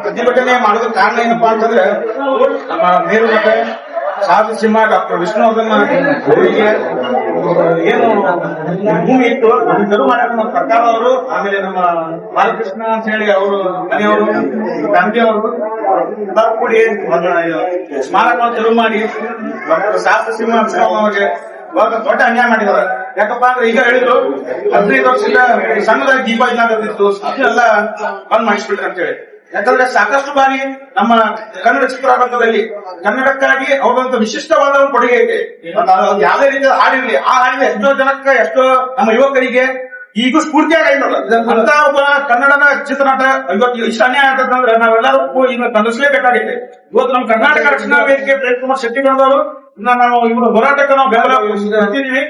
ಪ್ರತಿಭಟನೆ ಮಾಡೋದಕ್ಕೆ ಕಾರಣ ಏನಪ್ಪಾ ಅಂತಂದ್ರೆ ನಮ್ಮ ಮತ್ತೆ ಸಾಧು ಸಿಂಹ ಡಾಕ್ಟರ್ ವಿಷ್ಣುವರ್ಧನ್ ಅವರಿಗೆ ಏನು ಭೂಮಿ ಇತ್ತು ತೆರವು ಮಾಡಕ್ಕೆ ನಮ್ಮ ಸರ್ಕಾರದವರು, ಆಮೇಲೆ ನಮ್ಮ ಬಾಲಕೃಷ್ಣ ಅಂತ ಹೇಳಿ ಅವರು ಮನೆಯವರು ಅವರು ಎಲ್ಲರೂ ಕೂಡಿ ಸ್ಮಾರಕ ಶುರು ಮಾಡಿ ಶಾಸ್ತ್ರ ಸಿಂಹ ಅವರಿಗೆ ಇವಾಗ ದೊಡ್ಡ ಅನ್ಯಾಯ ಮಾಡಿದಾರೆ ಯಾಕಪ್ಪ ಅಂದ್ರೆ ಈಗ ಹೇಳಿದ್ರು, ಹದಿನೈದು ವರ್ಷದಿಂದ ಸಣ್ಣದಾಗಿ ದೀಪ ಇದ್ದಾಗತ್ತಿತ್ತು ಅದನ್ನೆಲ್ಲ ಬಂದ್ ಮಾಡಿಸ್ಬಿಟ್ರಿ ಅಂತ ಹೇಳಿ ಯಾಕಂದ್ರೆ ಸಾಕಷ್ಟು ಬಾರಿ ನಮ್ಮ ಕನ್ನಡ ಚಿತ್ರರಂಗದಲ್ಲಿ ಕನ್ನಡಕ್ಕಾಗಿ ಅವರೊಂದು ವಿಶಿಷ್ಟವಾದ ಒಂದು ಕೊಡುಗೆ ಇದೆ. ಯಾವುದೇ ರೀತಿಯ ಹಾಡಿರಲಿ, ಆ ಹಾಡಿನ ಎಷ್ಟೋ ಜನಕ್ಕೆ, ಎಷ್ಟೋ ನಮ್ಮ ಯುವಕರಿಗೆ ಈಗೂ ಸ್ಫೂರ್ತಿಯಾಗಿ ಅಂತ ಒಬ್ಬ ಕನ್ನಡನ ಚಿತ್ರನಟ, ಇವತ್ತು ಇಷ್ಟು ಅನ್ಯಾಯ ಆಗ್ತದಂದ್ರೆ ನಾವೆಲ್ಲರೂ ಇನ್ನು ತಂದಿಸ್ಲೇಬೇಕಾಗಿದೆ. ಇವತ್ತು ನಮ್ಮ ಕರ್ನಾಟಕ ರಕ್ಷಣಾ ವೇದಿಕೆ, ಪ್ರೇಮ್ ಕುಮಾರ್ ಶೆಟ್ಟಿಗಳವರು ಬಂದವರು ನಾವು ಇವರು ಹೋರಾಟಕ್ಕೆ ನಾವು ಬೆಂಬಲ ಕೊಡ್ತಿದೀವಿ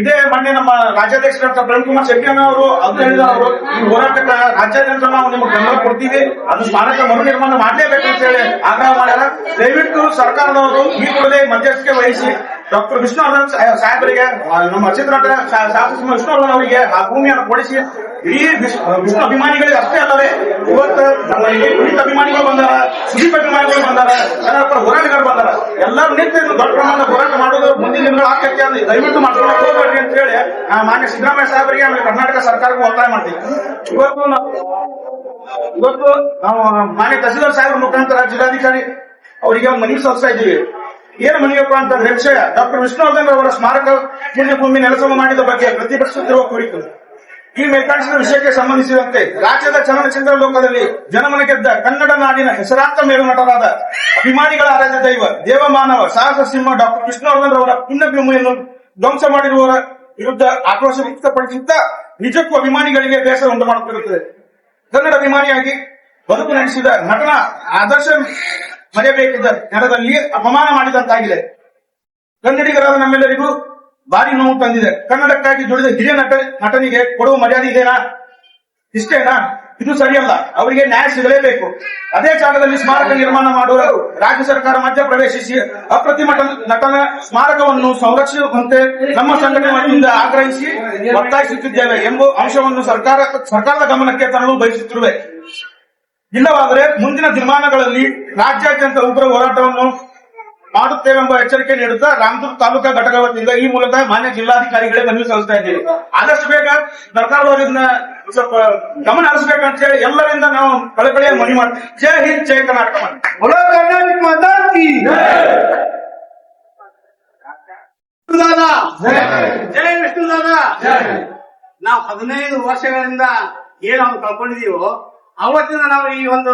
ಇದೇ ಮೊನ್ನೆ ನಮ್ಮ ರಾಜ್ಯಾಧ್ಯಕ್ಷ ಡಾಕ್ಟರ್ ಪ್ರೇಮ್ ಕುಮಾರ್ ಶೆಟ್ಟಿ ಅವರು ಅದು ಹೇಳಿದ ಅವರು, ಈ ಹೋರಾಟಕ್ಕೆ ರಾಜ್ಯಾದ್ಯಂತ ನಾವು ನಿಮ್ಗೆ ಬೆಂಬಲ ಕೊಡ್ತೀವಿ. ಅದು ಸ್ಮಾರಕ ಮರು ನಿರ್ಮಾಣ ಮಾಡಲೇಬೇಕು ಅಂತ ಹೇಳಿ ಆಗ್ರಹ ಮಾಡ್ಯಾರ. ದಯವಿಟ್ಟು ಸರ್ಕಾರದವರು ಈ ಕೂಡಲೇ ಮಧ್ಯಸ್ಥಿಕೆ ವಹಿಸಿ. ಡಾಕ್ಟರ್ ವಿಷ್ಣುವರ್ಧನ್ ಸಾಹೇಬರಿಗೆ ನಮ್ಮ ಅಚಿತ್ರನಟ ಶಾಸಕ ವಿಷ್ಣುವರ್ಧನ್ ಅವರಿಗೆ. ಆ ಭೂಮಿಯನ್ನು ಕೊಡಿಸಿ, ಇಡೀ ವಿಷ್ಣು ಅಭಿಮಾನಿಗಳಿಗೆ ಅಷ್ಟೇ ಅಲ್ಲದೆ, ಇವತ್ತು ನಮ್ಮ ಇಲ್ಲಿ ಪುನೀತ್ ಅಭಿಮಾನಿಗಳು ಬಂದಾರ, ಸುದೀಪ್ ಅಭಿಮಾನಿಗಳು ಬಂದಾರ ಕನ್ನಡಪ್ಪ ಹೋರಾಟಗಾರ ಬಂದಾರ. ಎಲ್ಲರೂ ನಿಂತು ದೊಡ್ಡ ಪ್ರಮಾಣದ ಹೋರಾಟ ಮಾಡೋದು ಮುಂದಿನ ದಿನಗಳು ಆಗ್ತೈತೆ ಅಂತ ದಯವಿಟ್ಟು ಮಾಡ್ಕೊಂಡು ಹೋಗ್ಬೇಡ್ರಿ ಅಂತ ಹೇಳಿ ಮಾನ್ಯ ಸಿದ್ದರಾಮಯ್ಯ ಸಾಹೇಬರಿಗೆ ಆಮೇಲೆ ಕರ್ನಾಟಕ ಸರ್ಕಾರಕ್ಕೂ ಒತ್ತಾಯ ಮಾಡ್ತೀವಿ. ಇವತ್ತು ಇವತ್ತು ನಾವು ಮಾನ್ಯ ತಹಸೀಲ್ದಾರ್ ಸಾಹೇಬರ ಮುಖಾಂತರ ಜಿಲ್ಲಾಧಿಕಾರಿ ಅವರಿಗೆ ಮನವಿ ಸಲ್ಲಿಸ್ತಾ ಇದ್ದೀವಿ. ಏನು ಮನವಿಯಪ್ಪ ಅಂತಂದ್ರೆ ವಿಷಯ ಡಾಕ್ಟರ್ ವಿಷ್ಣುವರ್ಧನ್ ಅವರ ಸ್ಮಾರಕ ಪುಣ್ಯಭೂಮಿ ನೆಲಸಮ ಮಾಡಿದ ಬಗ್ಗೆ ಪ್ರತಿಭಟಿಸುತ್ತಿರುವ ಕುರಿತು. ಈ ಮೇಲ್ಕಾಣಿಸಿದ ವಿಷಯಕ್ಕೆ ಸಂಬಂಧಿಸಿದಂತೆ ರಾಜ್ಯದ ಚಲನಚಿತ್ರ ಲೋಕದಲ್ಲಿ ಜನಮನ ಗೆದ್ದ ಕನ್ನಡ ನಾಡಿನ ಹೆಸರಾಂತ ಮೇರು ನಟರಾದ ಅಭಿಮಾನಿಗಳ ಆರಾಧ್ಯ ದೈವ, ದೇವಮಾನವ, ಸಾಹಸ ಸಿಂಹ ಡಾಕ್ಟರ್ ವಿಷ್ಣುವರ್ಧನ್ ಅವರ ಪುಣ್ಯಭೂಮಿಯನ್ನು ಧ್ವಂಸ ಮಾಡಿರುವವರ ವಿರುದ್ಧ ಆಕ್ರೋಶ ವ್ಯಕ್ತಪಡಿಸುತ್ತಾ ನಿಜಕ್ಕೂ ಅಭಿಮಾನಿಗಳಿಗೆ ಬೇಸರ ಉಂಟು ಮಾಡುತ್ತಿರುತ್ತದೆ ಕನ್ನಡ ಅಭಿಮಾನಿಯಾಗಿ ಬದುಕು ನಡೆಸಿದ ನಟನ ಆದರ್ಶ ಮರೆಯಬೇಕಿದ್ದ ನೆಲದಲ್ಲಿ ಅಪಮಾನ ಮಾಡಿದಂತಾಗಿದೆ. ಕನ್ನಡಿಗರಾದ ನಮ್ಮೆಲ್ಲರಿಗೂ ಭಾರಿ ನೋವು ತಂದಿದೆ. ಕನ್ನಡಕ್ಕಾಗಿ ದುಡಿದ ಹಿರಿಯ ನಟ, ನಟನಿಗೆ ಕೊಡುವ ಮರ್ಯಾದೆ ಇದೆನಾ? ಇಷ್ಟೇನಾ? ಇದು ಸರಿಯಲ್ಲ. ಅವರಿಗೆ ನ್ಯಾಯ ಸಿಗಲೇಬೇಕು. ಅದೇ ಜಾಗದಲ್ಲಿ ಸ್ಮಾರಕ ನಿರ್ಮಾಣ ಮಾಡುವ ರಾಜ್ಯ ಸರ್ಕಾರ ಮಧ್ಯ ಪ್ರವೇಶಿಸಿ ಅಪ್ರತಿಮ ನಟ- ನಟನ ಸ್ಮಾರಕವನ್ನು ಸಂರಕ್ಷಿಸುವಂತೆ ನಮ್ಮ ಸಂಘಟನೆ ಆಗ್ರಹಿಸಿ ಒತ್ತಾಯಿಸುತ್ತಿದ್ದೇವೆ ಎಂಬ ಅಂಶವನ್ನು ಸರ್ಕಾರ, ಸರ್ಕಾರದ ಗಮನಕ್ಕೆ ತರಲು ಬಯಸುತ್ತಿರುವೆ. ಇಲ್ಲವಾದರೆ ಮುಂದಿನ ದಿನಮಾನಗಳಲ್ಲಿ ರಾಜ್ಯಾದ್ಯಂತ ಉಗ್ರ ಹೋರಾಟವನ್ನು ಮಾಡುತ್ತೇವೆಂಬ ಎಚ್ಚರಿಕೆ ನೀಡುತ್ತಾ ರಾಮದುರ್ಗ ತಾಲೂಕಾ ಘಟಕ ವತಿಯಿಂದ ಈ ಮೂಲಕ ಮಾನ್ಯ ಜಿಲ್ಲಾಧಿಕಾರಿಗಳಿಗೆ ಮನವಿ ಸಲ್ಲಿಸ್ತಾ ಇದ್ದೀವಿ. ಆದಷ್ಟು ಬೇಗ ಸರ್ಕಾರದವರಿಂದ ಸ್ವಲ್ಪ ಗಮನ ಹರಿಸಬೇಕಂತ ಹೇಳಿ ಎಲ್ಲರಿಂದ ನಾವು ಕಳಕಳಿಯ ಮನವಿ ಮಾಡ್ತೀವಿ ಜೈ ಹಿಂದ್ ಜೈ ಕರ್ನಾಟಕ ಜೈ ನಾವು ಹದಿನೈದು ವರ್ಷಗಳಿಂದ ಏನು ಕಳ್ಕೊಂಡಿದೀವೋ ಅವತ್ತಿಂದ ನಾವು ಈ ಒಂದು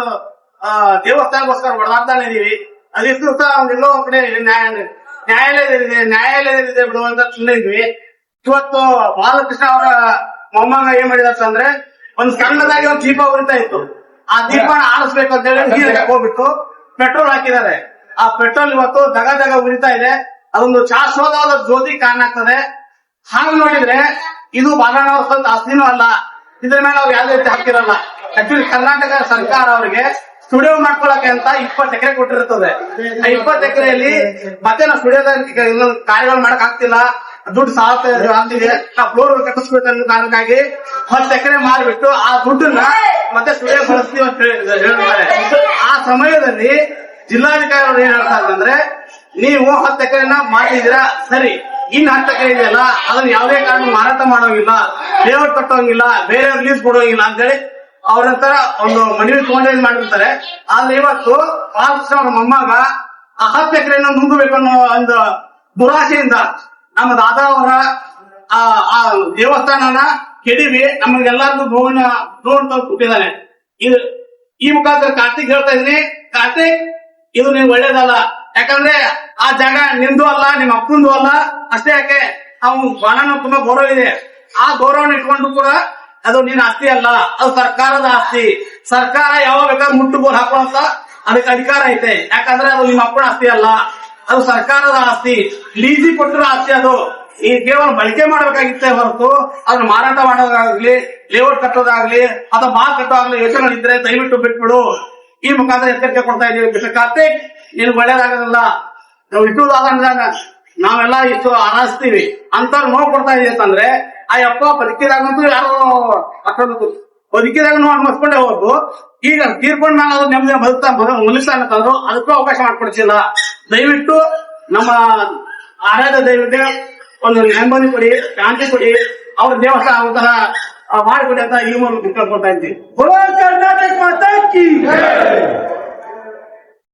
ದೇವಸ್ಥಾನಕ್ಕೋಸ್ಕರ ಹೊಡೆದಾಡ್ತಾನೆ ಇದೀವಿ. ಅದಿಷ್ಟು ಸಹ ಒಂದೆಲ್ಲೋ ಒಂದ್ ಕಡೆ ನ್ಯಾಯ ನ್ಯಾಯಾಲಯದಲ್ಲಿದೆ ನ್ಯಾಯಾಲಯದಲ್ಲಿದೆ ಬಿಡುವಂತ ಸುಮ್ಮನೆ ಇದ್ವಿ. ಇವತ್ತು ಬಾಲಕೃಷ್ಣ ಅವರ ಮೊಮ್ಮಗ ಏನ್ ಮಾಡಿದಾರ ಅಂದ್ರೆ ಒಂದ್ ಸಣ್ಣದಾಗಿ ಒಂದ್ ದೀಪ ಉರಿತಾ ಇತ್ತು. ಆ ದೀಪ ಆರಿಸ್ಬೇಕು ಅಂತ ಹೇಳಿ ಹೋಗ್ಬಿಟ್ಟು ಪೆಟ್ರೋಲ್ ಹಾಕಿದ್ದಾರೆ. ಆ ಪೆಟ್ರೋಲ್ ಇವತ್ತು ದಗ ದಗ ಉರಿತಾ ಇದೆ. ಅದೊಂದು ಶಾಶ್ವತವಾದ ಜ್ಯೋತಿ ಕಾರಣ ಆಗ್ತದೆ. ಹಾಗೆ ನೋಡಿದ್ರೆ ಇದು ಬಾಲಣ್ಣ ಆಸ್ತಿನೂ ಅಲ್ಲ. ಇದ್ರ ಮೇಲೆ ಅವ್ರು ಯಾವ್ದೇ ರೀತಿ ಹಾಕಿರಲ್ಲ. ಆಕ್ಚುಲಿ ಕರ್ನಾಟಕ ಸರ್ಕಾರ ಅವರಿಗೆ ಸ್ಟುಡಿಯೋ ಮಾಡ್ಕೊಳಕ್ಕೆ ಅಂತ ಇಪ್ಪತ್ತು ಎಕರೆ ಕೊಟ್ಟಿರ್ತದೆ. ಆ ಇಪ್ಪತ್ತು ಎಕರೆಯಲ್ಲಿ ಮತ್ತೆ ನಾವು ಸ್ಟುಡಿಯೋದ ಇನ್ನೊಂದು ಕಾರ್ಯಗಳು ಮಾಡಕ್ ಆಗ್ತಿಲ್ಲ. ದುಡ್ಡು ಸಾಲ ಆಗ್ತಿದೆ. ನಾವು ಫ್ಲೋರ್ ಕಟ್ಟಿಸ್ಬೇಕು ಕಾರಣಕ್ಕಾಗಿ ಹತ್ತು ಎಕರೆ ಮಾರಿಬಿಟ್ಟು ಆ ದುಡ್ಡನ್ನ ಮತ್ತೆ ಸ್ಟುಡಿಯೋ ಬಳಸ್ತೀವಿ ಅಂತ ಹೇಳಿ- ಹೇಳ್ತಾರೆ ಆ ಸಮಯದಲ್ಲಿ ಜಿಲ್ಲಾಧಿಕಾರಿ ಅವರು ಏನ್ ಹೇಳ್ತಾ ಅಂದ್ರೆ, ನೀವು ಹತ್ತು ಎಕರೆನ ಮಾಡಿದೀರಾ ಸರಿ. ಇನ್ ಹತ್ತು ಎಕರೆ ಇದೆಯಲ್ಲ, ಅದನ್ನ ಯಾವುದೇ ಕಾರಣ ಮಾರಾಟ ಮಾಡೋಂಗಿಲ್ಲ ಲೇಔಟ್ ಕಟ್ಟೋಂಗಿಲ್ಲ, ಬೇರೆ ಲೀಸ್ ಕೊಡೋಂಗಿಲ್ಲ ಅಂತೇಳಿ ಅವ್ರ ಹತ್ರ ಒಂದು ಮನವಿ ತಗೊಂಡು ಮಾಡಿರ್ತಾರೆ. ಆದ್ರೆ ಇವತ್ತು ಬಾಲಕೃಷ್ಣ ಅವ್ರ ಮೊಮ್ಮಗ ಆ ಹತ್ತು ಎಕರೆ ನುಂಗಬೇಕು ಅನ್ನೋ ಒಂದು ದುರಾಸೆಯಿಂದ ನಮ್ಮ ದಾದ ಅವರ ಆ ದೇವಸ್ಥಾನನ ಕೆಡಿವಿ ನಮಗೆಲ್ಲರಿಗೂ ಭೂಮಿನ ತಂದು ಕೊಟ್ಟಿದ್ದಾನೆ. ಇದು ಈ ಮುಖಾಂತರ ಕಾರ್ತಿಕ್ ಹೇಳ್ತಾ ಇದೀನಿ ಕಾರ್ತಿಕ್, ಇದು ನೀವು ಒಳ್ಳೇದಲ್ಲ. ಯಾಕಂದ್ರೆ ಆ ಜಾಗ ನಿಮ್ದು ಅಲ್ಲ, ನಿಮ್ಮ ಅಪ್ಪಂದು ಅಲ್ಲ. ಅಷ್ಟೇ ಯಾಕೆ ಅವ್ನು ಬಾಣನ ತುಂಬಾ ಗೌರವ ಇದೆ. ಆ ಗೌರವನ ಇಟ್ಕೊಂಡು ಕೂಡ ಅದು ನಿನ್ನ ಆಸ್ತಿ ಅಲ್ಲ, ಅದು ಸರ್ಕಾರದ ಆಸ್ತಿ. ಸರ್ಕಾರ ಯಾವಾಗ ಬೇಕಾದ್ರೆ ಮುಟ್ಟು ಗೋಲ್ ಹಾಕೊಳ್ಳುವಂತ ಅದಕ್ಕೆ ಅಧಿಕಾರ ಐತೆ. ಯಾಕಂದ್ರೆ ಅದು ನಿಮ್ಮ ಅಪ್ಪನ ಆಸ್ತಿ ಅಲ್ಲ, ಅದು ಸರ್ಕಾರದ ಆಸ್ತಿ. ಲೀಸಿ ಕೊಟ್ಟಿರೋ ಆಸ್ತಿ ಅದು. ಈ ಕೇವಲ ಬಳಕೆ ಮಾಡಬೇಕಾಗಿತ್ತೆ ಹೊರತು, ಅದನ್ನ ಮಾರಾಟ ಮಾಡೋದಾಗ್ಲಿ, ಲೇಔಟ್ ಕಟ್ಟೋದಾಗ್ಲಿ, ಅಥವಾ ಮಾಲ್ ಕಟ್ಟೋದಾಗ್ಲಿ ಯೋಚನೆಗಳಿದ್ರೆ ದಯವಿಟ್ಟು ಬಿಟ್ಬಿಡು. ಈ ಮುಖಾಂತರ ಎಚ್ಚರಿಕೆ ಕೊಡ್ತಾ ಇದೀವಿ. ಮಿಸ್ಟರ್ ಕಾರ್ತಿಕ್, ನೀನು ಒಳ್ಳೇದಾಗೋದಿಲ್ಲ. ನಾವು ವಿಷ್ಣುದಾದ ನಾವೆಲ್ಲ ಇಷ್ಟು ಆರಾಧಿಸ್ತೀವಿ. ಅಂತ ನೋಡ್ಕೊಡ್ತಾ ಇದೀವಿ ಅಂತಂದ್ರೆ ಆ ಯಪ್ಪ ಬದುಕಿದಾಗಂತೂ ಯಾರು ಅಷ್ಟೊಂದು ಬದುಕಿದಾಗನು ಅನ್ಮಸ್ಕೊಂಡೇ ಹೋದ್ರು. ಈಗ ತೀರ್ಕೊಂಡು ನಾನು ಅದು ನೆಮ್ಮದಿ ಬದುಕ್ತಾ ಮುಲಿಸ್ತಾ ಅಂತಂದ್ರು, ಅದಕ್ಕೂ ಅವಕಾಶ ಮಾಡ್ಕೊಡ್ತಿಲ್ಲ ದಯವಿಟ್ಟು ನಮ್ಮ ಆರಾಧ್ಯ ದೈವಕ್ಕೆ ಒಂದು ನೆಮ್ಮದಿ ಕೊಡಿ, ಶಾಂತಿ ಕೊಡಿ, ಅವ್ರ ದೇವಸ್ಥಾನ ಆಗುತ್ತರ ಮಾಡಿಕೊಡಿ ಅಂತ ಈ ಮೂಲಕ ಕೇಳ್ಕೊಳ್ತಾ ಇದ್ದೀನಿ. ಕರ್ನಾಟಕ ಮಾತಾ ಕಿ